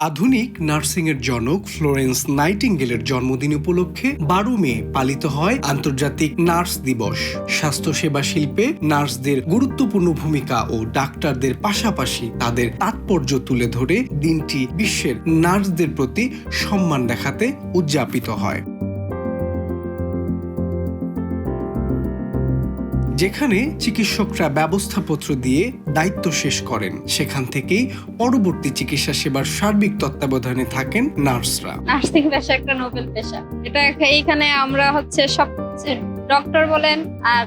আধুনিক নার্সিংয়ের জনক ফ্লোরেন্স নাইটিঙ্গেলের জন্মদিন উপলক্ষে বারো মে পালিত হয় আন্তর্জাতিক নার্স দিবস। স্বাস্থ্যসেবা শিল্পে নার্সদের গুরুত্বপূর্ণ ভূমিকা ও ডাক্তারদের পাশাপাশি তাদের তাৎপর্য তুলে ধরে দিনটি বিশ্বের নার্সদের প্রতি সম্মান দেখাতে উদযাপিত হয়। যেখানে চিকিৎসকরা ব্যবস্থাপত্র দিয়ে দায়িত্ব শেষ করেন। সেখান থেকেই পরবর্তী চিকিৎসা সেবার সার্বিক তত্ত্বাবধানে থাকেন নার্সরা। নার্সিং পেশা একটা নোবেল পেশা। এটা এইখানে আমরা হচ্ছে সব ডক্টর বলেন আর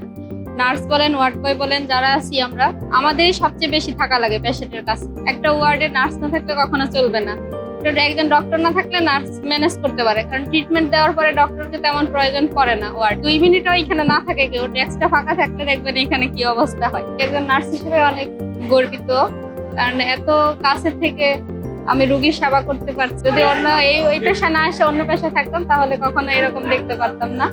নার্স বলেন, ওয়ার্ড বয় বলেন, যারা আছি আমরা আমাদেরই সবচেয়ে বেশি থাকা লাগে পেশেন্টের কাছে। একটা ওয়ার্ডে নার্স না থাকলে কখনো চলবে না। একজন ডক্টর না থাকলে নার্স ম্যানেজ করতে পারে। কারণ ট্রিটমেন্ট দেওয়ার পরে ডক্টরকে তেমন প্রয়োজন পড়ে না। দুই মিনিটও এখানে না থাকে কেউ। ডেস্কটা ফাঁকা থাকলে দেখবেন এখানে কি অবস্থা হয়। একজন নার্স হিসেবে অনেক গর্বিত। কারণ এত কাছে থেকে আমি রুগীর সেবা করতে পারছি। যদি অন্য এই, ওই পেশা না এসে অন্য পেশা থাকতাম, তাহলে কখনো এরকম দেখতে পারতাম না।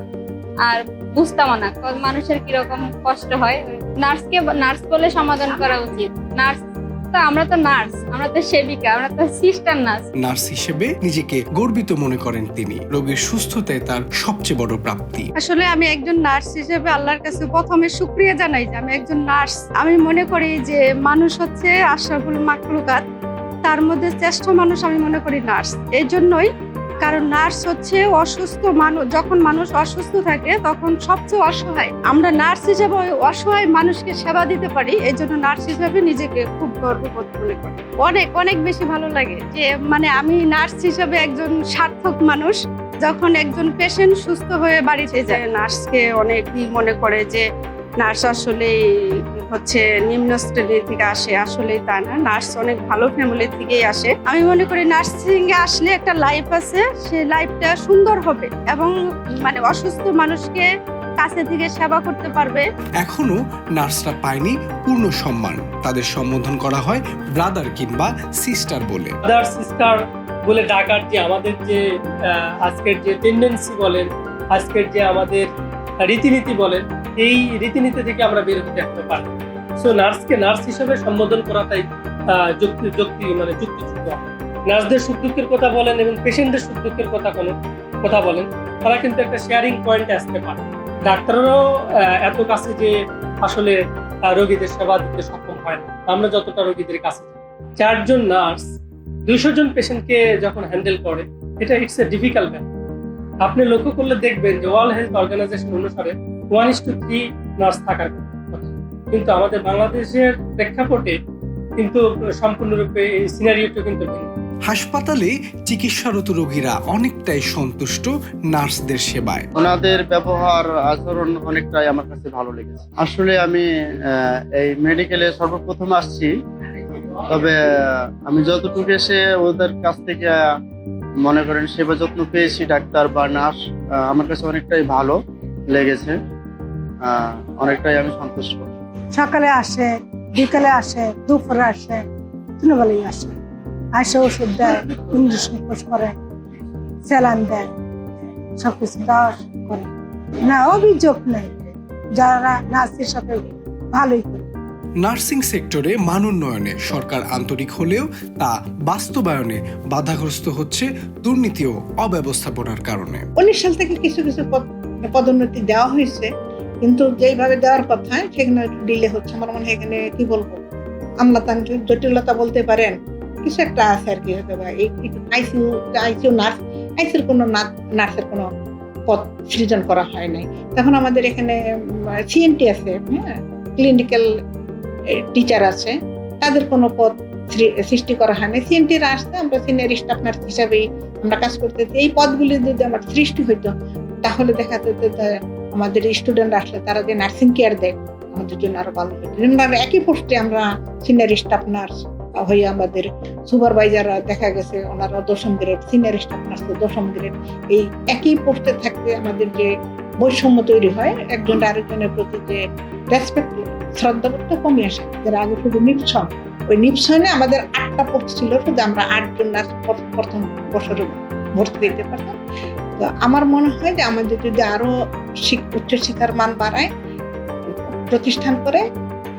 আর বুঝতাম না। মানুষের কীরকম কষ্ট হয়। নার্সকে নার্স বলে সমাধান করা উচিত। নার্স তো আমরা তো নার্স আমরা তো সেবিকা আমরা তো সিস্টার নার্স। নার্স হিসেবে নিজেকে গর্বিত মনে করেন তিনি। রোগীর সুস্থতায় তার সবচেয়ে বড় প্রাপ্তি। আসলে আমি একজন নার্স হিসেবে আল্লাহর কাছে প্রথমে শুক্রিয়া জানাই যে আমি একজন নার্স। আমি মনে করি যে মানুষ হচ্ছে আশরাফুল মাকলুকাত তার মধ্যে শ্রেষ্ঠ মানুষ আমি মনে করি নার্স। এই জন্যই কারণ নার্স হচ্ছে অসুস্থ মানুষ, যখন মানুষ অসুস্থ থাকে তখন সবচেয়ে অসহায়। আমরা নার্স হিসেবে অসহায় মানুষকে সেবা দিতে পারি, এই জন্য নার্স হিসেবে নিজেকে খুব গর্ববোধ মনে করি। অনেক অনেক বেশি ভালো লাগে যে মানে আমি নার্স হিসেবে একজন সার্থক মানুষ, যখন একজন পেশেন্ট সুস্থ হয়ে বাড়িতে যায়। নার্সকে অনেকই মনে করে যে, নার্স আসলে হচ্ছে নিম্ন শ্রেণি থেকে আসে আসলে তা না। নার্স অনেক ভালো ফ্যামিলি থেকেই আসে। আমি মনে করি নার্সিং এ আসলে একটা লাইফ আছে সে লাইফটা সুন্দর হবে এবং মানে অসুস্থ মানুষকে কাছে থেকে সেবা করতে পারবে। এখনও নার্সরা পায়নি পূর্ণ সম্মান। তাদের সম্বোধন করা হয় ব্রাদার কিংবা সিস্টার বলে। ব্রাদার সিস্টার বলে ডাকার যে আমাদের যে আজকের যে টেন্ডেন্সি বলেন আজকের যে আমাদের রীতিনীতি বলেন এই রীতিনীতি থেকে আমরা বের হতে একটা পারি সো নার্সকে নার্স হিসেবে সম্বোধন করাটাই আহ, যুক্তি যুক্তি মানে যুক্তিযুক্ত। নার্সদের সুখ দুঃখের কথা বলেন এবং পেশেন্টদের সুখ দুঃখের কথা কোনো কথা বলেন তারা কিন্তু একটা শেয়ারিং পয়েন্টে আসতে পারে। ডাক্তাররাও এত কাছে যে আসলে রোগীদের সেবা দিতে সক্ষম হয় না। আমরা যতটা রোগীদের কাছে চারজন নার্স দুইশো জন পেশেন্টকে যখন হ্যান্ডেল করে এটা ইটস এ ডিফিকাল্ট ব্যাপার আপনি লক্ষ্য করলে দেখবেন যে ওয়ার্ল্ড হেলথ অর্গানাইজেশন অনুসারে one is to three nurse থাকার কথা। কিন্তু আমাদের বাংলাদেশের প্রেক্ষাপটে কিন্তু সম্পূর্ণরূপে এই সিনারিওটা কিন্তু ভিন্ন। হাসপাতালে চিকিৎসারত রোগীরা অনেকটাই সন্তুষ্ট নার্সদের সেবায়। ওনাদের ব্যবহার আচরণ অনেকটাই আমার কাছে ভালো লেগেছে। আসলে আমি আহ, এই মেডিকেলে সর্বপ্রথম আসছি। তবে আমি যতটুকু এসে ওদের কাছ থেকে মনে করেন সেবা যত্ন পেয়েছি ডাক্তার বা নার্স আমার কাছে অনেকটাই ভালো লেগেছে। অনেকটাই আমি সন্তুষ্ট। সকালে আসে বিকালে আসে দুপুরে আসে তিনবেলাই আসে। আসে ওষুধ দেয় ইঞ্জেকশন কোর্স করে স্যালান দেয় সব কিছু দেওয়া করে না অভিযোগ নেই যারা নার্সের সাথে ভালোই করে। নার্সিং সেক্টরে মান উন্নয়নে সরকার আন্তরিক হলেও তা বাস্তবায়নে বাধাগ্রস্ত হচ্ছে দুর্নীতি ও অব্যবস্থাপনার কারণে। উনিশ সাল থেকে কিছু কিছু পদ- পদোন্নতি দেওয়া হয়েছে। কিন্তু যেইভাবে দেওয়ার কথা, সেখানে ডিলে হচ্ছে। আমার মনে হয় এখানে কি বলব? আমলাতান্ত্রিক জটিলতা বলতে পারেন। কিছু একটা আছে আর কি বা। এই আইসিউ আইসিউ নার্স আইসিউর কোনো নার্সের কোনো পদ সৃজন করা হয় নাই। তখন আমাদের এখানে সিএনটি আছে হ্যাঁ? ক্লিনিক্যাল টিচার আছে। তাদের কোনো পদ সৃষ্টি করা হয় না সিএনটিরা আসতে আমরা সিনিয়র স্টাফ নার্স হিসাবেই আমরা কাজ করতেছি। এই পদগুলি যদি আমার সৃষ্টি হইতো, তাহলে দেখা যেত আমাদের স্টুডেন্ট আসলে তারা যে নার্সিং কেয়ার দেয়, আমাদের জন্য আরও ভালো যেমনভাবে একই পোস্টে আমরা সিনিয়র স্টাফ নার্স হয়ে আমাদের সুপারভাইজার দেখা গেছে ওনারা দশম গ্রেড সিনিয়র স্টাফ নার্স দশম গ্রেড এই একই পোস্টে থাকতে আমাদের যে বৈষম্য তৈরি হয়, একজন আরেকজনের প্রতি যে রেসপেক্ট শ্রদ্ধাবোধটা কমে আসে। এর আগে শুধু নিপসন ওই নিপসনে আমাদের আটটা পোস্ট ছিল, শুধু আমরা আটজন নার্স প্রথম বছরে ভর্তি দিতে পারতাম। তো আমার মনে হয় যে আমাদের যদি আরও শিক- উচ্চশিক্ষার মান বাড়ায়, প্রতিষ্ঠান করে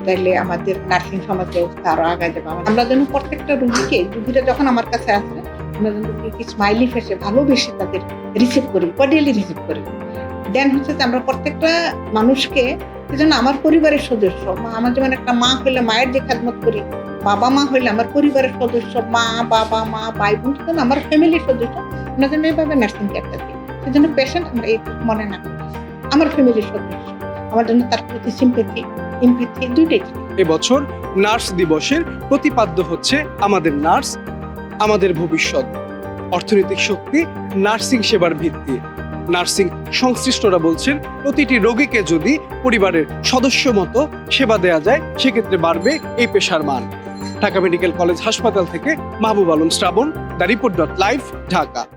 তাহলে আমাদের নার্সিং সমাজ ব্যবস্থা আরও আগে যাবে। আমরা যেন প্রত্যেকটা রুগীকে, রুগীরা যখন আমার কাছে আসে, আমরা কি স্মাইলি ফেসে ভালোবেসে তাদের রিসিভ করি কর্ডিয়ালি রিসিভ করি। দেন হচ্ছে যে আমরা প্রত্যেকটা মানুষকে যেন আমার পরিবারের সদস্য, মা আমার যেমন একটা মা হইলে মায়ের যে খেদমত করি, বাবা মা হইলে আমার পরিবারের সদস্য, মা, বাবা, মা, ভাই, বোন, যেন আমার ফ্যামিলির সদস্য যেন এইভাবে নার্সিং কেয়ারটা দিই সেজন্য পেশেন্ট আমরা এই মনে না। আমার ফ্যামিলির সদস্য। আমার জন্য তার প্রতি সিম্পেথি ইম্পেথি দুইটাই। এবছর নার্স দিবসের প্রতিপাদ্য হচ্ছে আমাদের নার্স, আমাদের ভবিষ্যৎ। অর্থনৈতিক শক্তি, নার্সিং সেবার ভিত্তি। নার্সিং সংশ্লিষ্টরা বলছেন, প্রতিটি রোগীকে যদি পরিবারের সদস্য মতো সেবা দেওয়া যায়, সেক্ষেত্রে বাড়বে এই পেশার মান। ঢাকা মেডিকেল কলেজ হাসপাতাল থেকে Mahbub Alam Shrabon, the report dot live, Dhaka.